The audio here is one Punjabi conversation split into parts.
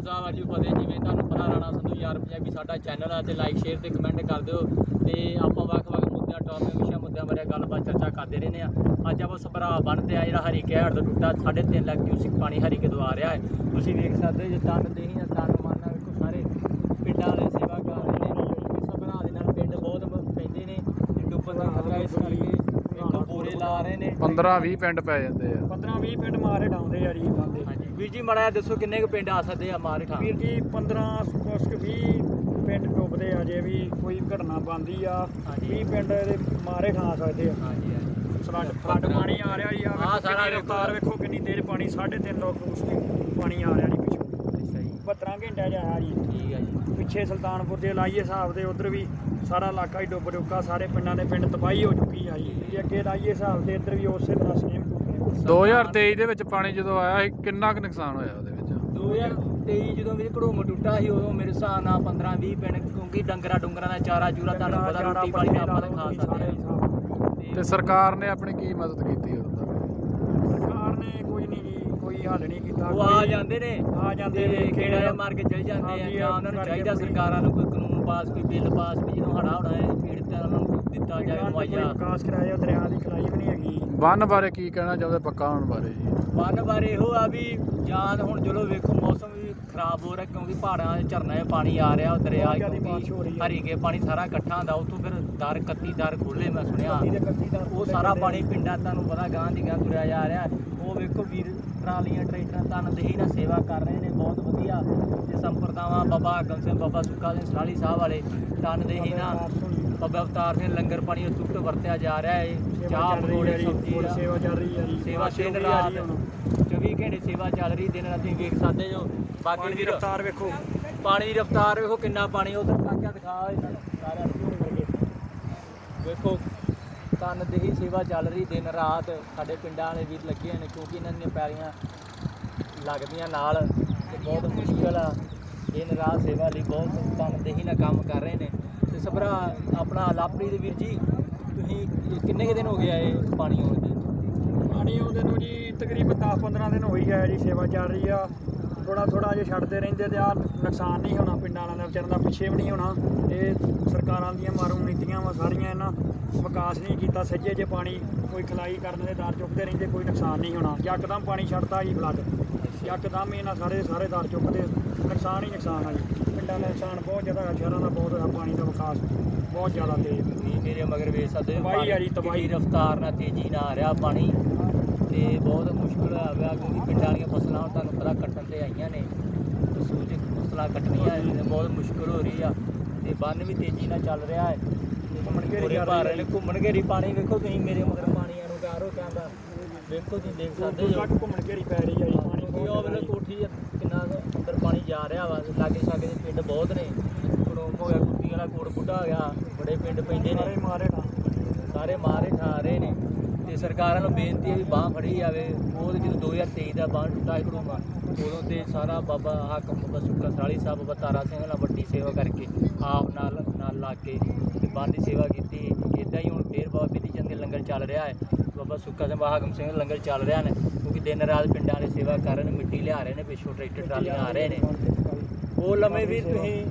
ਖਾਲਸਾ ਵਾਹਿਗੁਰੂ ਫਤਿਹ ਜਿਵੇਂ ਤੁਹਾਨੂੰ ਪਤਾ ਰਾਣਾ ਸੰਧੂ ਯਾਰ ਪੰਜਾਬੀ ਸਾਡਾ ਚੈਨਲ ਆ ਤੇ ਲਾਈਕ ਸ਼ੇਅਰ ਤੇ ਕਮੈਂਟ ਕਰ ਦਿਓ। ਤੇ ਆਪਾਂ ਵੱਖ-ਵੱਖ ਮੁੱਦਿਆਂ ਟੌਪਿਕ ਵਿਸ਼ਾ ਮੁੱਦਿਆਂ ਬਾਰੇ ਗੱਲਬਾਤ ਚਰਚਾ ਕਰਦੇ ਰਹਿੰਦੇ ਆ। ਅੱਜ ਆਪਾਂ ਸਭਰਾ ਬਣਦੇ ਆ ਜਿਹੜਾ ਹਰੀਕੇ ਹੜ ਤੋਂ ਟੁੱਟਾ 3.5 ਲੱਖ ਕਿਊਸਿਕ ਪਾਣੀ ਹਰੀਕੇ ਤੋਂ ਆ ਰਿਹਾ ਹੈ। ਤੁਸੀਂ ਵੇਖ ਸਕਦੇ ਜੇ ਤਨ ਦੇਹੀ ਜਾਂ ਤਨ ਮਾਨਾ ਵੇਖੋ ਸਾਰੇ ਪਿੰਡਾਂ ਵਾਲੇ ਸੇਵਾ ਕਰ ਰਹੇ ਨੇ। ਸਭਰਾ ਦੇ ਨਾਲ ਪਿੰਡ ਬਹੁਤ ਪੈਂਦੇ ਨੇ। ਤੇ ਡੁੱਬਣ ਦਾ ਖਤਰਾ ਇਸ ਕਰਕੇ ਵੇਖੋ ਬੋਰੇ ਲਾ ਰਹੇ ਨੇ। 15 20 ਪਿੰਡ ਪੈ ਜਾਂਦੇ ਆ। 15 20 ਪਿੰਡ ਮਾਰੇ ਡਾਉਂਦੇ ਆ ਜੀ ਬੰਦੇ ਹਾਂਜੀ। ਵੀਰ ਜੀ ਮੜਾ ਦੱਸੋ ਕਿੰਨੇ ਕੁ ਪਿੰਡ ਆ ਸਕਦੇ ਆ ਮਾਰੇ ਠਾਂ ਵੀਰ ਜੀ 15 ਕੁਛ ਕੁ 20 ਪਿੰਡ ਡੁੱਬਦੇ ਆ ਜੇ ਵੀ ਕੋਈ ਘਟਨਾ ਬੰਦੀ ਆ ਹਾਂਜੀ। 20 ਪਿੰਡ ਦੇ ਮਾਰੇ ਠਾ ਸਕਦੇ ਆ। ਹਾਂਜੀ ਹਾਂਜੀ। ਫਲੱਡ ਪਾਣੀ ਆ ਰਿਹਾ ਜੀ ਆ ਵੇਖੋ ਸਾਰਾ ਕਿੰਨੀ ਰਫ਼ਤਾਰ ਵੇਖੋ ਕਿੰਨੀ ਤੇਜ਼ ਪਾਣੀ 3.5 ਲੋਕ ਉਸ ਦੀ ਪਾਣੀ ਆ ਰਿਹਾ ਜੀ ਪਿੱਛੋਂ। ਅੱਛਾ ਜੀ। 72 ਘੰਟੇ ਚ ਆਇਆ ਜੀ। ਠੀਕ ਹੈ ਜੀ। ਪਿੱਛੇ ਸੁਲਤਾਨਪੁਰ ਦੇ ਲਾਈਏ ਹਿਸਾਬ ਦੇ ਉਧਰ ਵੀ ਸਾਰਾ ਇਲਾਕਾ ਹੀ ਡੁੱਬ ਚੁੱਕਾ ਸਾਰੇ ਪਿੰਡਾਂ ਦੇ ਪਿੰਡ ਤਬਾਹੀ ਹੋ ਚੁੱਕੀ ਆ ਜੀ। ਜੇ। ਅੱਗੇ ਲਾਈਏ ਹਿਸਾਬ ਤੇ ਇੱਧਰ ਵੀ ਉਸੇ ਤਰ੍ਹਾਂ ਸੇਮ 2023 ਦੇ ਵਿੱਚ ਪਾਣੀ ਜਦੋਂ ਆਇਆ ਸੀ ਕਿੰਨਾ ਕੁ ਨੁਕਸਾਨ ਹੋਇਆ ਉਹਦੇ ਵਿੱਚ? 2023 ਜਦੋਂ ਮੇਰੇ ਘੜੋਮ ਟੁੱਟਾ ਸੀ ਉਦੋਂ ਮੇਰੇ ਹਿਸਾਬ ਨਾਲ 15 20 ਪਿੰਡ ਕਿਉਂਕਿ ਡੰਗਰਾ ਡੁੰਗਰਾਂ ਦਾ ਚਾਰਾ ਚੂਰਾ ਤੁਹਾਨੂੰ ਪਤਾ ਰੋਟੀ ਪਾਣੀ ਦਾ ਆਪਾਂ ਖਾ ਸਕਦੇ ਹਾਂ। ਤੇ ਸਰਕਾਰ ਨੇ ਆਪਣੀ ਕੀ ਮਦਦ ਕੀਤੀ ਉਦੋਂ ਸਰਕਾਰ ਨੇ ਕੋਈ ਨਹੀਂ ਜੀ ਕੋਈ ਹੱਲ ਨਹੀਂ ਕੀਤਾ। ਉਹ ਆ ਜਾਂਦੇ ਨੇ। ਆ ਜਾਂਦੇ ਨੇ ਖੇੜਾ ਮਾਰ ਕੇ ਚਲ ਜਾਂਦੇ ਆ ਜਾਂ ਉਹਨਾਂ ਨੂੰ ਚਾਹੀਦਾ ਸਰਕਾਰਾਂ ਨੂੰ ਕੋਈ ਕਾਨੂੰਨ ਪਾਸ ਕੋਈ ਬਿੱਲ ਪਾਸ ਵੀ ਜਦੋਂ ਹੜਾ ਹੋਣਾ ਹੈ ਪੀੜਤਾਂ ਨੂੰ ਦਿੱਤਾ ਜਾਵੇ ਕੋਈ ਮੁਆਵਜ਼ਾ ਵਿਕਾਸ ਕਰਾਇਆ ਦਰਿਆ ਦੀ ਖਲਾਈ ਵੀ ਨਹੀਂ ਹੈਗੀ। ਬੰਨ ਬਾਰੇ ਕੀ ਕਹਿਣਾ ਚਾਹੁੰਦੇ ਪੱਕਾ ਹੋਣ ਬਾਰੇ ਜੀ? ਬੰਨ ਬਾਰੇ ਇਹੋ ਆ ਵੀ ਜਾਂ ਹੁਣ ਚਲੋ ਵੇਖੋ ਮੌਸਮ ਵੀ ਖਰਾਬ ਹੋ ਰਿਹਾ ਕਿਉਂਕਿ ਪਹਾੜਾਂ 'ਚ ਝਰਨਾ 'ਚ ਪਾਣੀ ਆ ਰਿਹਾ ਉਹ ਦਰਿਆ ਕਿਉਂਕਿ ਹੈ। ਹਰੀਕੇ ਪਾਣੀ ਸਾਰਾ ਇਕੱਠਾ ਹੁੰਦਾ ਉੱਥੋਂ ਫਿਰ ਦਰ 31 ਦਰ ਖੋਲੇ ਮੈਂ ਸੁਣਿਆ। ਕੱਤੀ ਦੇ ਕੱਤੀ ਦਾ ਉਹ ਸਾਰਾ ਪਾਣੀ ਪਿੰਡਾਂ ਤੁਹਾਨੂੰ ਪਤਾ ਗਾਂ ਦੀ ਗਾਂ ਤੁਰਿਆ ਜਾ ਰਿਹਾ। ਉਹ ਵੇਖੋ ਵੀਰ ਟਰਾਲੀਆਂ ਟਰੈਕਟਰਾਂ ਤਨ ਦੇਹੀ ਨਾਲ ਸੇਵਾ ਕਰ ਰਹੇ ਨੇ ਬਹੁਤ ਵਧੀਆ। ਤੇ ਸੰਪਰਦਾਵਾਂ ਬਾਬਾ ਹਾਕਮ ਸਿੰਘ ਬਾਬਾ ਸੁੱਕਾ ਸਿੰਘ ਸਰਾਲੀ ਸਾਹਿਬ ਵਾਲੇ ਤਨ ਦੇਹੀ ਨਾਲ ਬਾਬਾ ਅਵਤਾਰ ਸਿੰਘ ਲੰਗਰ ਪਾਣੀ ਉਤੁਕਟ ਵਰਤਿਆ ਜਾ ਰਿਹਾ ਹੈ। ਚਾਹ ਪਕੌੜੇ ਸਬਜ਼ੀ। ਸੇਵਾ ਚੱਲ ਰਹੀ ਹੈ ਸੇਵਾ ਦਿਨ ਹੋ ਹੈ ਰਾਤ ਜੀ ਹੁਣ। 24 ਘੰਟੇ ਸੇਵਾ ਚੱਲ ਰਹੀ ਦਿਨ ਰਾਤੀ ਵੇਖ ਸਕਦੇ ਜੋ ਬਾਕੀ ਦੀ ਰਫ਼ਤਾਰ ਵੇਖੋ। ਪਾਣੀ ਦੀ ਰਫ਼ਤਾਰ ਵੇਖੋ ਕਿੰਨਾ ਪਾਣੀ ਉਧਰ ਤੱਕ ਦਿਖਾ ਸਾਰਿਆਂ ਨੂੰ ਵੇਖੋ ਤਨ ਦੇਹੀ ਸੇਵਾ ਚੱਲ ਰਹੀ ਦਿਨ ਰਾਤ ਸਾਡੇ ਪਿੰਡਾਂ ਵਾਲੇ ਵੀਰ ਲੱਗੇ ਨੇ ਕਿਉਂਕਿ ਇਹਨਾਂ ਦੀਆਂ ਪੈਲੀਆਂ ਲੱਗਦੀਆਂ ਨਾਲ ਤੇ ਬਹੁਤ ਮੁਸ਼ਕਲ ਆ। ਦਿਨ ਰਾਤ ਸੇਵਾ ਲਈ ਬਹੁਤ ਤਨ ਦੇਹੀ ਨਾਲ ਕੰਮ ਕਰ ਰਹੇ ਨੇ। ਸਭਰਾ ਆਪਣਾ ਲਾਪਰੀ ਦੇ ਵੀਰ ਜੀ, ਤੁਸੀਂ ਕਿੰਨੇ ਕੁ ਦਿਨ ਹੋ ਗਿਆ ਇਹ ਪਾਣੀ ਆਉਣ ਦੇ? ਪਾਣੀ ਆਉਂਦੇ ਨੂੰ ਜੀ ਤਕਰੀਬਨ 10 15 ਦਿਨ ਹੋਈ ਗਿਆ ਜੀ, ਸੇਵਾ ਚੱਲ ਰਹੀ ਆ। ਥੋੜਾ ਥੋੜਾ ਜੇ ਛੱਡਦੇ ਰਹਿੰਦੇ ਤੇ ਆ ਨੁਕਸਾਨ ਨਹੀਂ ਹੋਣਾ, ਪਿੰਡਾਂ ਵਾਲਿਆਂ ਦਾ ਵਿਚਾਰਾਂ ਦਾ ਪਿੱਛੇ ਵੀ ਨਹੀਂ ਹੋਣਾ। ਇਹ ਸਰਕਾਰਾਂ ਦੀਆਂ ਮਾਰੂ ਨੀਤੀਆਂ ਵਾ ਸਾਰੀਆਂ ਇਹਨਾਂ, ਵਿਕਾਸ ਨਹੀਂ ਕੀਤਾ, ਸੱਜੇ ਜੇ ਪਾਣੀ ਕੋਈ ਖਲਾਈ ਕਰਨ ਦੇ ਦਰ ਚੁੱਕਦੇ ਰਹਿੰਦੇ, ਕੋਈ ਨੁਕਸਾਨ ਨਹੀਂ ਹੋਣਾ। ਯਕਦਮ ਪਾਣੀ ਛੱਡਦਾ ਜੀ ਫਲੱਡ ਯਕਦਮ ਹੀ ਇਹਨਾਂ ਸਾਰੇ ਸਾਰੇ ਦਰ ਚੁੱਕਦੇ, ਨੁਕਸਾਨ ਹੀ ਨੁਕਸਾਨ ਆ ਜੀ। ਪਿੰਡਾਂ ਦਾ ਨੁਕਸਾਨ ਬਹੁਤ ਜ਼ਿਆਦਾ ਹੈ ਸ਼ਹਿਰਾਂ ਦਾ ਬਹੁਤ ਹੋਇਆ ਪਾਣੀ ਦਾ ਵਿਕਾਸ ਬਹੁਤ ਜ਼ਿਆਦਾ ਤੇਜ਼। ਵੀ ਮੇਰੇ ਮਗਰ ਵੇਖ ਸਕਦੇ ਹੋ ਤਬਾਹੀ ਆ ਜੀ, ਪਾਣੀ ਤਬਾਹੀ। ਕਿੰਨੀ ਰਫ਼ਤਾਰ ਨਾਲ ਤੇਜ਼ੀ ਨਾਲ ਆ ਰਿਹਾ ਪਾਣੀ। ਤੇ ਬਹੁਤ ਮੁਸ਼ਕਲ ਹੋਇਆ ਪਿਆ ਕਿਉਂਕਿ ਪਿੰਡਾਂ ਵਾਲੀਆਂ ਫਸਲਾਂ ਹੁਣ ਤੁਹਾਨੂੰ ਪਤਾ ਕੱਟਣ ਤੇ ਆਈਆਂ ਨੇ। ਤੇ ਸੂਚ ਫਸਲਾਂ ਕੱਟਣੀਆਂ ਨੇ ਬਹੁਤ ਮੁਸ਼ਕਲ ਹੋ ਰਹੀ ਆ। ਤੇ ਬੰਨ ਵੀ ਤੇਜ਼ੀ ਨਾਲ ਚੱਲ ਰਿਹਾ ਹੈ। ਚੱਲ ਰਹੇ ਘੁੰਮਣ ਘੇਰੀ ਪਾਣੀ ਵੇਖੋ ਤੁਸੀਂ ਮੇਰੇ ਮਗਰ ਪਿਆਰ ਹੋ ਕਹਿੰਦਾ ਵੇਖੋ ਤੁਸੀਂ ਦੇਖ ਸਕਦੇ ਹੋ। ਤੱਕ ਘੁੰਮਣ ਘੇਰੀ ਪੈ ਰਹੀ ਆ ਜੀ। ਪਾਣੀ ਬਹੁਤ ਉਹ ਵੇਲੇ ਜੀ। ਕੋਠੀ ਆ, ਕਿੰਨਾ ਕੁ ਅੰਦਰ ਪਾਣੀ ਜਾ ਰਿਹਾ ਵਾ ਲਾਗੇ ਛਾਗੇ ਦੇ ਪਿੰਡ ਬਹੁਤ ਨੇ। ਕੜੋਮ ਹੋ ਗਿਆ ਕੁੱਤੀ ਵਾਲਾ ਕੋਟ ਬੁੱਢਾ ਹੋ ਗਿਆ ਬੜੇ ਪਿੰਡ ਪੈਂਦੇ ਸਾਰੇ ਨੇ ਮਾਰੇ ਨਾ ਸਾਰੇ ਮਾਰੇ ਠਾ ਰਹੇ ਨੇ। ਤੇ ਸਰਕਾਰਾਂ ਨੂੰ ਬੇਨਤੀ ਹੈ ਵੀ ਬਾਹ ਫੜੀ ਜਾਵੇ। ਉਹ ਤੇ ਜਦੋਂ 2023 ਦਾ ਬਾਹ ਟੁੱਟਾ ਸੀ ਕੜੋਮਾ ਉਦੋਂ ਤੇ ਸਾਰਾ ਬਾਬਾ ਹਾਕਮ ਬਾਬਾ ਸੁੱਕਾ ਸਰਾਲੀ ਸਾਹਿਬ ਬਾਬਾ ਤਾਰਾ ਸਿੰਘ ਨਾਲ ਵੱਡੀ ਸੇਵਾ ਕਰਕੇ ਆਪ ਨਾਲ ਨਾਲ ਲਾ ਕੇ ਤੇ ਬੰਦ ਦੀ ਸੇਵਾ ਕੀਤੀ। ਇਦਾਂ ਹੀ ਹੁਣ ਫੇਰ ਬਾਬਾ ਬਿੱਲੀ ਚੰਦ ਦੇ ਲੰਗਰ ਚੱਲ ਰਿਹਾ ਹੈ। ਬਾਬਾ ਸੁੱਕਾ ਸਿੰਘ ਬਾਬਾ ਹਾਕਮ ਸਿੰਘ ਦੇ ਲੰਗਰ ਚੱਲ ਰਿਹਾ ਨੇ ਕਿਉਂਕਿ ਦਿਨ ਰਾਤ ਪਿੰਡਾਂ ਵਾਲੇ ਸੇਵਾ ਕਰ ਰਹੇ ਨੇ ਮਿੱਟੀ ਲਿਆ ਰਹੇ ਨੇ ਪਿੱਛੋਂ ਟਰੈਕਟਰ ਟਰਾਲੀਆਂ ਆ ਰਹੇ ਨੇ। ਉਹ ਲੰਮੇ ਵੀ ਤੁਸੀਂ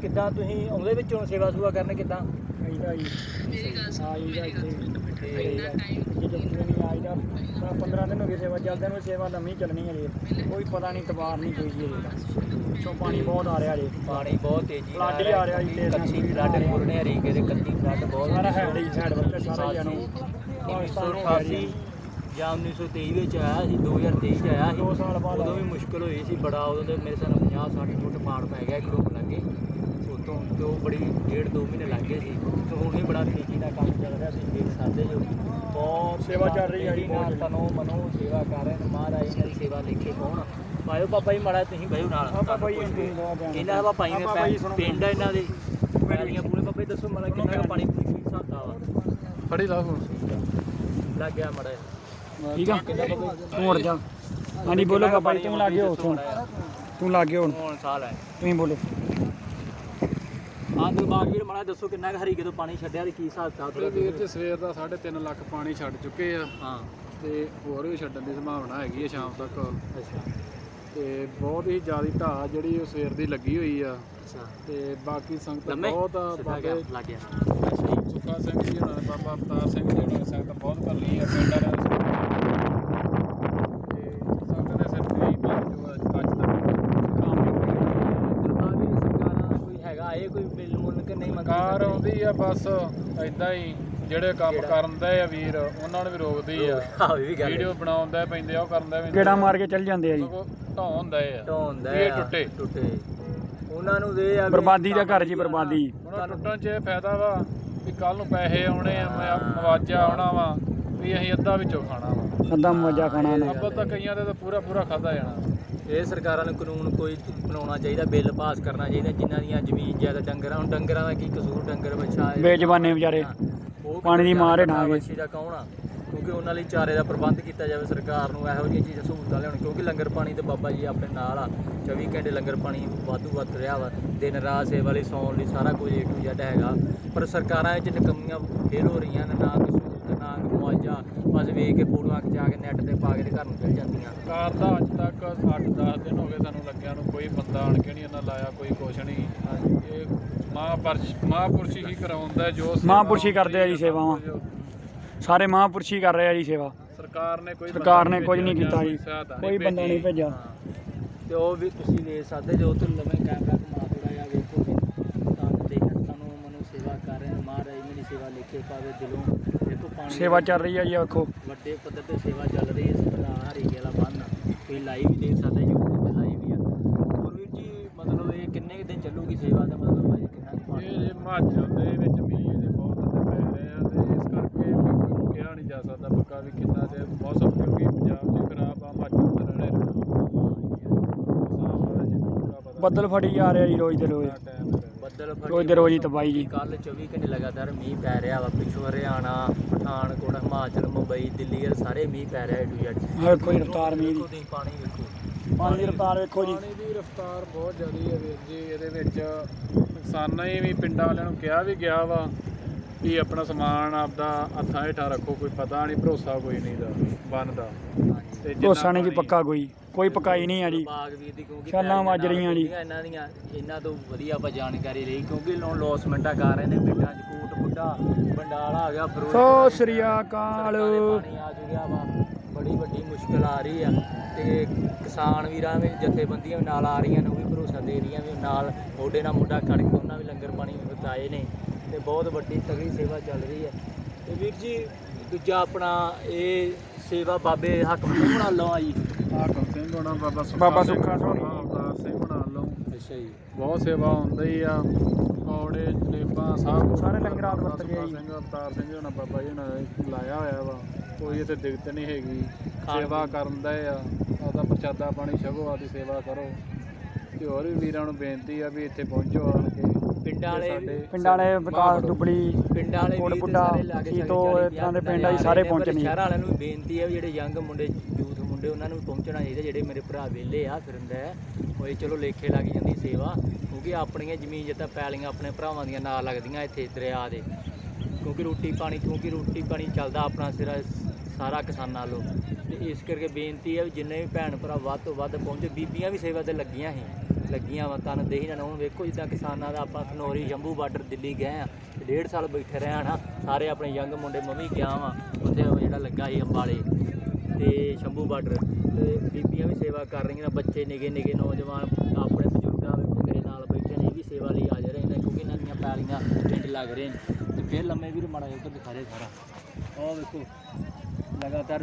ਕਿੱਦਾਂ ਤੁਸੀਂ ਆਉਂਦੇ ਵਿੱਚੋਂ ਸੇਵਾ ਸੁਵਾ ਕਰਨ ਕਿੱਦਾਂ? ਆਈਦਾ ਇੱਥੇ। ਤੇ ਜੇ ਜੱਥੇ ਨਹੀਂ ਆਈਦਾ ਤਾਂ 15 ਦਿਨ ਹੋ ਗਏ ਸੇਵਾ ਚੱਲਦੇ ਨੂੰ ਸੇਵਾ ਲੰਮੀ ਚੱਲਣੀ ਹੈ ਜੀ ਕੋਈ ਪਤਾ ਨਹੀਂ ਤਬਾਰ ਨਹੀਂ ਕੋਈ ਜੀ ਪਿੱਛੋਂ ਪਾਣੀ ਬਹੁਤ ਆ ਰਿਹਾ ਜੀ ਪਾਣੀ ਬਹੁਤ ਤੇਜ਼ੀ ਨਾਲ ਫਲੱਡ ਆ ਰਿਹਾ ਜੀ, speed ਫਲੱਡ। ਮੁਰਨੇ ਹਰੀਕੇ ਦੇ ਕੱਤੀ ਫਲੱਡ ਬਹੁਤ ਸਾਰਾ ਹੈਡ ਹੀ ਸਾਈਡ ਵੱਲ ਸਾਰਾ ਜਾਨੂੰ ਪਾਕਿਸਤਾਨ ਹੋ ਗਿਆ 1988 ਜੀ ਜਾਂ 1923 ਵਿੱਚ ਆਇਆ ਸੀ 2023 ਚ ਆਇਆ ਸੀ। ਦੋ ਸਾਲ ਬਾਅਦ ਉਦੋਂ ਵੀ ਮੁਸ਼ਕਲ ਹੋਈ ਸੀ ਬੜਾ ਉਦੋਂ ਤੇ ਮੇਰੇ ਸਾਲ 50 60 ਫੁੱਟ ਪਾੜ ਪੈ ਗਿਆ ਗਰੁੱਪ ਲੱਗੇ। ਉਤੋਂ ਤੇ ਉਹ ਬੜੀ ਡੇਢ ਦੋ ਮਹੀਨੇ ਲੱਗ ਗਏ ਸੀ। ਤੇ ਹੁਣ ਵੀ ਬੜਾ ਤੇਜ਼ੀ ਨਾਲ ਕੰਮ ਚੱਲ ਰਿਹਾ ਤੁਸੀਂ ਦੇਖ ਸਕਦੇ ਜੋ ਬਹੁਤ ਸੇਵਾ ਚੱਲ ਰਹੀ ਹੈ ਜੀ, ਨਾਲ। ਤਨੋ ਮਨੋ ਸੇਵਾ ਕਰ ਰਹੇ ਨੇ ਮਹਾਰਾਜ ਇਹਨਾਂ ਦੀ ਸੇਵਾ ਦੇਖੇ ਕੌਣ ਪਾਇਓ ਬਾਬਾ ਜੀ ਮਾੜਾ ਤੁਸੀਂ ਬਹਿਓ ਨਾਲ ਇਹਨਾਂ ਦਾ ਜੀ ਸੁਣੋ। ਪਿੰਡ ਇਹਨਾਂ ਦੇ? ਪੈਲੀਆਂ ਪੂਰੇ ਬਾਬਾ ਜੀ ਦੱਸੋ ਮਾੜਾ ਕਿੰਨਾ ਪਾਣੀ ਸਾਤਾ ਵਾ? ਫੜੀ ਲਾ ਹੁਣ। ਲੱਗ ਗਿਆ ਮਾੜਾ ਠੀਕ ਆ? ਤੂੰ ਉੜ ਜਾ। ਹਾਂਜੀ ਬੋਲੋ ਬਾਬਾ ਜੀ ਤੂੰ ਲੱਗੇ ਹੋ ਤੂੰ ਤੂੰ ਲੱਗੇ ਹੋ ਹੁਣ। ਸਾਲ ਹੈ। ਤੁਸੀਂ ਬੋਲੋ। ਹਾਂ ਦਿਲਬਾਗ ਵੀਰ ਮਾੜਾ ਦੱਸੋ ਕਿੰਨਾ ਕੁ ਹਰੀਕੇ ਤੋਂ ਪਾਣੀ ਛੱਡਿਆ ਤੇ ਕੀ ਹਿਸਾਬ ਕਿਤਾਬ ਥੋੜਾ ਵੀਰ ਤੇ ਸਵੇਰ ਦਾ 3.5 ਲੱਖ ਪਾਣੀ ਛੱਡ ਚੁੱਕੇ ਆ। ਹਾਂ। ਤੇ ਹੋਰ ਵੀ ਛੱਡਣ ਦੀ ਸੰਭਾਵਨਾ ਹੈਗੀ ਹੈ ਸ਼ਾਮ ਤੱਕ। ਅੱਛਾ। ਤੇ ਬਹੁਤ ਹੀ ਜ਼ਿਆਦਾ ਢਾਹ ਜਿਹੜੀ ਉਹ ਸਵੇਰ ਦੀ ਲੱਗੀ ਹੋਈ ਆ। ਅੱਛਾ। ਤੇ ਬਾਕੀ ਸੰਗਤ ਬਹੁਤ ਆ ਬਾਬੇ। ਗਿਆ ਲੱਗ ਗਿਆ। ਸੁੱਖਾ ਸਿੰਘ ਜੀ ਹੋਣਾ ਨੇ ਬਾਬਾ ਅਵਤਾਰ ਸਿੰਘ ਜੀ ਹੋਣਾ ਨੇ ਸੰਗਤ ਬਹੁਤ ਕਰ ਲਈ ਆ ਪਿੰਡ ਵਾਲਿਆਂ ਨੇ ਤੇ ਸੰਗਤ ਦੇ ਸਿਰ ਤੇ ਹੀ ਜੋ ਅੱਜ ਤੱਕ ਗੁਰਬਾਣੀ ਸਰਕਾਰਾਂ ਦਾ ਕੋਈ ਹੈਗਾ ਇਹ ਕੋਈ ਬਿੱਲ ਮੁੱਲ ਕਿ ਨਹੀਂ ਮੰਗਦੀ ਕਾਰ ਸਰਕਾਰ? ਆਉਂਦੀ ਆ ਬਸ ਐਦਾਂ ਹੀ ਜਿਹੜੇ ਕੰਮ ਜਿਹੜਾ- ਕਰਨ ਦੇ ਆ ਵੀਰ ਉਹਨਾਂ ਨੂੰ ਵੀ ਰੋਕਦੀ ਆ। ਆਹ ਇਹ ਵੀ ਗੱਲ ਵੀਡੀਓ ਬਣਾਉਂਦਾ ਪੈਂਦੇ ਆ ਉਹ ਕਰਨ ਦਾ ਗੇੜਾ ਮਾਰ ਕੇ ਚੱਲ ਜਾਂਦੇ ਆ ਜੀ। ਢਾਉ ਹੁੰਦਾ ਆ। ਢੋਂਦਾ ਵੀ ਇਹ ਟੁੱਟੇ। ਟੁੱਟੇ। ਉਹਨਾਂ ਨੂੰ ਦੇ ਆ ਵੀ ਬਰਬਾਦੀ ਦਾ ਘਰ ਜੀ ਬਰਬਾਦੀ। ਉਹਨਾਂ ਟੁੱਟਣ 'ਚ ਇਹ ਫਾਇਦਾ ਵਾ। ਵੀ ਕੱਲ ਨੂੰ ਪੈਸੇ ਆਉਣੇ ਆ ਮੈਂ ਮਵਾਜਾ ਆਉਣਾ ਵਾ ਵੀ ਅਸੀਂ ਅੱਧਾ ਵਿੱਚੋਂ ਖਾਣਾ ਵਾ। ਅੱਧਾ ਮਜ਼ਾ ਖਾਣਾ ਨਾ। ਅੱਬਲ ਤਾਂ ਕਈਆਂ ਦੇ ਤਾਂ ਪੂਰਾ ਪੂਰਾ ਖਾਦਾ ਜਾਣਾ। ਇਹ ਸਰਕਾਰਾਂ ਨੂੰ ਕਾਨੂੰਨ ਕੋਈ ਬਣਾਉਣਾ ਚਾਹੀਦਾ ਬਿੱਲ ਪਾਸ ਕਰਨਾ ਚਾਹੀਦਾ ਜਿਨ੍ਹਾਂ ਦੀਆਂ ਜ਼ਮੀਨ ਜ਼ਿਆਦਾ ਡੰਗਰਾਂ ਹੁਣ ਡੰਗਰਾਂ ਦਾ ਕੀ ਕਸੂਰ ਡੰਗਰ ਬੱਚਾ ਹੈ ਬੇਜ਼ਬਾਨੇ ਵਿਚਾਰੇ। ਉਹ ਪਾਣੀ ਦੀ ਮਾਰ ਹੇਠਾਂ ਗਏ। ਬੱਚੀ ਦਾ ਕੌਣ ਆ? ਕਿਉਂਕਿ ਉਹਨਾਂ ਲਈ ਚਾਰੇ ਦਾ ਪ੍ਰਬੰਧ ਕੀਤਾ ਜਾਵੇ ਸਰਕਾਰ ਨੂੰ ਇਹੋ ਜਿਹੀਆਂ ਚੀਜ਼ਾਂ ਸਹੂਲਤਾਂ ਲਿਆਉਣ ਕਿਉਂਕਿ ਲੰਗਰ ਪਾਣੀ ਤੇ ਬਾਬਾ ਜੀ ਆਪਣੇ ਨਾਲ ਆ। 24 ਘੰਟੇ ਲੰਗਰ ਪਾਣੀ ਵਾਧੂ ਵੱਧ ਰਿਹਾ ਵਾ। ਦਿਨ ਰਾਤ ਸੇਵਾ ਲਈ ਸੌਣ ਲਈ ਸਾਰਾ ਕੁਝ ਏ ਟੂ ਜ਼ੈਡ ਹੈਗਾ। ਪਰ ਸਰਕਾਰਾਂ ਇਹ 'ਚ ਨਕਮੀਆਂ ਫੇਲ ਹੋ ਰਹੀਆਂ ਨੇ ਨਾ ਕੋਈ ਸਹੂਲਤ ਨਾ ਕੋਈ ਮੁਆਵਜ਼ਾ। ਬਸ ਵੇਖ ਕੇ ਫੋਟੋਆਂ ਖਿਚਾ ਕੇ ਨੈੱਟ ਤੇ ਪਾ ਕੇ ਤੇ ਘਰ ਨੂੰ ਚਲ ਜਾਂਦੀਆਂ। ਕਾਰ ਦਾ ਅੱਜ ਤੱਕ 8-10 ਦਿਨ ਹੋ ਗਏ ਸਾਨੂੰ ਲੱਗਿਆ ਨੂੰ ਕੋਈ ਬੰਦਾ ਆਣ ਕੇ ਨਹੀਂ ਇਹਨਾਂ ਲਾਇਆ ਕੋਈ ਕੁਛ ਨਹੀਂ। ਇਹ ਮਹਾਂਪੁਰਸ਼ ਮਹਾਂਪੁਰਸ਼ ਹੀ ਕਰਾਉਂਦਾ ਜੋ ਮਹਾਂਪੁਰਸ਼ ਹੀ ਕਰਦੇ ਆ ਜੀ ਸੇਵਾਵਾਂ। ਜੋ ਸਾਰੇ ਮਹਾਂਪੁਰਸ਼ ਹੀ ਕਰ ਰਹੇ ਆ ਜੀ ਸੇਵਾ। ਸਰਕਾਰ ਨੇ ਕੋਈ ਸਰਕਾਰ ਨੇ ਕੁਝ ਨਹੀਂ ਕੀਤਾ ਜਾਂ। ਜੀ ਕੋਈ ਬੰਦਾ ਨਹੀਂ ਭੇਜੀ। ਭੇਜਿਆ। ਤੇ ਉਹ ਵੀ ਤੁਸੀਂ ਵੇਖ ਸਕਦੇ ਜੋ ਤੋਂ ਲਵੇਂ ਕੈਮਰਾ ਘੁਮਾ ਥੋੜਾ ਜਿਹਾ ਵੇਖੋ ਵੀ ਤਾਂ ਦੇਖਣ ਸਾਨੂੰ ਮਨੁ ਸੇਵਾ ਕਰ ਰਹੇ ਨੇ ਮਹਾਰਾਜ ਮੇਰੀ ਸੇਵਾ ਲਿਖੇ ਪਾਵੇ ਦਿਲੋਂ। ਦੇਖੋ ਪਾਣੀ ਸੇਵਾ ਚੱਲ ਰਹੀ ਆ ਜੀ ਵੇਖੋ। ਵੱਡੇ ਪੱਧਰ ਤੇ ਸੇਵਾ ਚੱਲ ਰਹੀ ਹੈ। ਸਰਦਾਰ ਹਰੀਕੇ ਵਾਲਾ ਬੰਨ। ਕੋਈ ਲਾਈਵ ਵੀ ਦੇਖ ਸਕਦੇ YouTube ਤੇ ਲਾਈਵ ਵੀ ਆ। ਹੋਰ ਵੀਰ ਜੀ ਮਤਲਬ ਇਹ ਕਿੰਨੇ ਕੁ ਦਿਨ ਚੱਲੂਗੀ ਸੇਵਾ ਦਾ? ਮਤਲਬ ਭਾਈ ਕਿੰਨਾ ਇਹ ਜੇ ਹਿਮਾਚਲ ਦੇ ਵਿੱਚ ਮੀਂਹ ਇਹਦੇ ਬਹੁਤ ਅੱਧੇ ਪੈ ਰਹੇ ਆ ਤੇ ਇਸ ਕਰਕੇ ਵੀ ਕੋਈ ਕਿਹਾ ਨਹੀਂ ਪੱਕਾ ਵੀ ਕਿੰਨਾ ਤੇ ਮੌਸਮ ਕਿਉਂਕਿ ਪੰਜਾਬ 'ਚ ਖਰਾਬ ਆ ਹਿਮਾਚਲ ਤੇ ਰਹਿਣੇ ਬੱਦਲ ਫੜੀ ਜਾ ਰਿਹਾ ਜੀ ਰੋਜ਼ ਦੇ ਰੋਜ਼। ਬੱਦਲ ਰੋਜ਼ ਦੇ ਰੋਜ਼ ਹੀ ਤਬਾਹੀ ਜੀ। ਕੱਲ 24 ਘੰਟੇ ਲਗਾਤਾਰ ਮੀਂਹ ਪੈ ਰਿਹਾ ਵਾ ਪਿੱਛੋਂ ਹਰਿਆਣਾ ਪਠਾਨਕੋਟ ਹਿਮਾਚਲ ਮੁੰਬਈ ਦਿੱਲੀ ਇਹ ਸਾਰੇ ਮੀਂਹ ਪੈ ਰਿਹਾ ਏ ਟੂ ਜ਼ੈਡ ਆਹ ਵੇਖੋ ਜੀ ਰਫਤਾਰ ਮੀਂਹ ਦੀ। ਤੁਸੀਂ ਪਾਣੀ ਵੇਖੋ। ਪਾਣੀ ਦੀ ਰਫਤਾਰ ਵੇਖੋ ਜੀ। ਪਾਣੀ ਦੀ ਰਫ਼ਤਾਰ ਬਹੁਤ ਜ਼ਿਆਦੀ ਹੈ ਵੀਰ ਜੀ ਇਹਦੇ ਵਿੱਚ ਨੁਕਸਾਨਾਂ ਹੀ ਵੀ ਪਿੰਡਾਂ ਵਾਲਿਆਂ ਨੂੰ ਕਿਹਾ ਵੀ ਗਿਆ ਵਾ ਵੀ ਆਪਣਾ ਸਮਾਨ ਆਪਦਾ ਹੱਥਾਂ ਹੇਠਾਂ ਰੱਖੋ ਕੋਈ ਪਤਾ ਨਹੀਂ ਭਰੋਸਾ ਕੋਈ ਨਹੀਂ ਦਾ ਤੇ ਜਿੰਨਾ ਭਰੋਸਾ ਨਹੀਂ ਜੀ ਪਾਣੀ- ਪੱਕਾ ਕੋਈ ਕੋਈ ਪਕਾਈ ਨਹੀਂ ਆ ਜੀ। ਬਾਗ ਵੀਰ ਦੀ ਕਿਉਂਕਿ ਛਾਲਾਂ ਪੈਲੀਆਂ ਵੱਜ ਨਾਲ ਰਹੀਆਂ ਜੀ। ਹੁੰਦੀਆਂ ਇਹਨਾਂ ਦੀਆਂ ਇਹਨਾਂ ਤੋਂ ਵਧੀਆ ਆਪਾਂ ਜਾਣਕਾਰੀ ਲਈ ਕਿਉਂਕਿ ਲੋਨ ਲੋਸਮੈਂਟਾਂ ਕਰ ਰਹੇ ਨੇ ਪਿੰਡਾਂ 'ਚ ਕੋਟ ਬੁੱਢਾ ਬੰਡਾਲਾ ਆ ਗਿਆ ਫਿਰੋਜ਼ਪੁਰ ਆ ਸਤਿ ਸ੍ਰੀ ਅਕਾਲ। ਸੜਕਾਂ ਦੇ ਪਾਣੀ ਆ ਚੁੱਕਿਆ ਵਾ ਬੜੀ ਵੱਡੀ ਮੁਸ਼ਕਲ ਆ ਰਹੀ ਆ। ਤੇ ਕਿਸਾਨ ਵੀਰਾਂ ਵੀ ਜਥੇਬੰਦੀਆਂ ਵੀ ਨਾਲ ਆ ਰਹੀਆਂ ਨੇ ਉਹ ਵੀ ਭਰੋਸਾ ਦੇ ਰਹੀਆਂ ਵੀ ਨਾਲ ਮੋਢੇ ਨਾਲ ਮੋਢਾ ਖੜ ਕੇ ਉਹਨਾਂ ਵੀ ਲੰਗਰ ਪਾਣੀ ਵਰਤਾਏ ਨੇ। ਤੇ ਬਹੁਤ ਵੱਡੀ ਤਗੜੀ ਸੇਵਾ ਚੱਲ ਰਹੀ ਹੈ। ਤੇ ਵੀਰ ਜੀ ਦੂਜਾ ਆਪਣਾ ਇਹ ਸੇਵਾ ਬਾਬੇ ਹਕਮ ਸਿੰਘ ਬਣਾ ਲਓ ਆ ਜੀ ਹਾਕਮ ਸਿੰਘ ਹੋਣਾ ਬਾਬਾ ਸੁੱਖਾ ਬਾਬਾ ਸਿੰਘ ਸੁੱਖਾ ਸੋਹਣੀ। ਹੋਣਾ, ਅਵਤਾਰ ਸਿੰਘ ਬਣਾ ਲਓ ਅੱਛਾ ਜੀ। ਬਹੁਤ ਸੇਵਾ ਹੁੰਦੀ ਆ ਪੌੜੇ ਜਲੇਬਾਂ ਸਭ ਸਾਰੇ ਲੰਗਰਾਂ ਬਾਬਾ ਵਰਤ ਗਏ ਜੀ। ਸਿੰਘ ਅਵਤਾਰ ਸਿੰਘ ਹੋਣਾ ਬਾਬਾ ਜੀ ਨੇ ਲਾਇਆ ਹੋਇਆ ਵਾ। ਕੋਈ ਇੱਥੇ ਦਿੱਕਤ ਨਹੀਂ ਹੈਗੀ। ਖਾਣ ਸੇਵਾ। ਕਰਨ ਦਾ ਆ। ਆਦਾ ਪ੍ਰਸ਼ਾਦਾ ਪਾਣੀ ਛਕੋ ਆਦੀ ਸੇਵਾ ਕਰੋ। ਤੇ ਹੋਰ ਵੀ ਵੀਰਾਂ ਨੂੰ ਬੇਨਤੀ ਆ ਵੀ ਇੱਥੇ ਪਹੁੰਚੋ ਆਣ ਕੇ। ਪਿੰਡਾਂ ਵਾਲੇ ਪਿੰਡਾਂ ਵਾਲੇ ਵਿਕਾਸ ਡੁਬਲੀ ਪਿੰਡਾਂ ਵਾਲੇ ਵੀਰ ਤੇ ਬੁੱਢਾ, ਸਾਰੇ ਲਾਗੇ ਕੀ ਛਾਗੇ ਤੋਂ 40 ਇਸ ਤਰ੍ਹਾਂ ਦੇ ਪਿੰਡ ਆ ਜੀ, ਆ ਸਾਰੇ ਪਹੁੰਚਣੇ। ਸ਼ਹਿਰਾਂ ਵਾਲਿਆਂ ਨੂੰ ਵੀ ਬੇਨਤੀ ਹੈ ਵੀ ਜਿਹੜੇ ਯੰਗ ਮੁੰਡੇ ਯੂਥ ਮੁੰਡੇ ਉਹਨਾਂ ਨੂੰ ਵੀ ਪਹੁੰਚਣਾ ਚਾਹੀਦਾ ਜਿਹੜੇ ਮੇਰੇ ਭਰਾ ਵਿਹਲੇ ਆ ਫਿਰਦਾ ਹੈ ਉਹ ਚਲੋ ਲੇਖੇ ਲੱਗ ਜਾਂਦੀ ਸੇਵਾ ਕਿਉਂਕਿ ਆਪਣੀਆਂ ਜ਼ਮੀਨ ਜਿੱਦਾਂ ਪੈਲੀਆਂ ਆਪਣੇ ਭਰਾਵਾਂ ਦੀਆਂ ਨਾਲ ਲੱਗਦੀਆਂ ਇੱਥੇ ਦਰਿਆ ਦੇ। ਕਿਉਂਕਿ ਰੋਟੀ ਪਾਣੀ ਕਿਉਂਕਿ ਰੋਟੀ ਪਾਣੀ ਚੱਲਦਾ ਆਪਣਾ ਸਿਰਾ ਸਾਰਾ ਕਿਸਾਨਾਂ ਲੋ ਤੇ ਇਸ ਕਰਕੇ ਬੇਨਤੀ ਹੈ ਵੀ ਜਿੰਨੇ ਵੀ ਭੈਣ ਭਰਾ ਵੱਧ ਤੋਂ ਵੱਧ ਪਹੁੰਚੇ ਬੀਬੀਆਂ ਵੀ ਸੇਵਾ ਤੇ ਲੱਗੀਆਂ ਸੀ। ਲੱਗੀਆਂ ਵਾ ਤਨ ਦੇਹੀ ਨਾ ਹੁਣ ਵੇਖੋ ਜਿੱਦਾਂ ਕਿਸਾਨਾਂ ਦਾ ਆਪਾਂ ਖਨੌਰੀ, ਜੰਬੂ ਬਾਰਡਰ, ਦਿੱਲੀ ਗਏ ਆ ਤੇ ਡੇਢ ਸਾਲ ਬੈਠੇ ਰਹੇ ਆ ਨਾ, ਸਾਰੇ ਆਪਣੇ ਯੰਗ ਮੁੰਡੇ ਮੰਮੀ ਗਿਆ ਵਾ, ਉੱਥੇ ਉਹ ਜਿਹੜਾ ਲੱਗਾ ਸੀ ਅੰਬਾਲੇ ਤੇ ਸ਼ੰਭੂ ਬਾਰਡਰ ਤੇ ਬੀਬੀਆਂ ਵੀ ਸੇਵਾ ਕਰ ਰਹੀਆਂ ਨੇ, ਬੱਚੇ ਨਿਗੇ ਨਿਗੇ ਨੌਜਵਾਨ ਆਪਣੇ ਬਜ਼ੁਰਗਾਂ ਵੇਖੋ ਮੇਰੇ ਨਾਲ ਬੈਠੇ ਨੇ, ਇਹ ਵੀ ਸੇਵਾ ਲਈ ਹਾਜ਼ਰ ਰਹੇ ਨੇ, ਕਿਉਂਕਿ ਇਹਨਾਂ ਦੀਆਂ ਪੈਲੀਆਂ ਪਿੰਡ ਲੱਗ ਰਹੇ ਨੇ। ਤੇ ਫਿਰ ਲੰਮੇ ਵੀਰ ਮਾੜਾ ਜਿਹਾ ਉੱਧਰ ਦਿਖਾ ਰਹੇ ਸਾਰਾ। ਉਹ ਵੇਖੋ, ਲਗਾਤਾਰ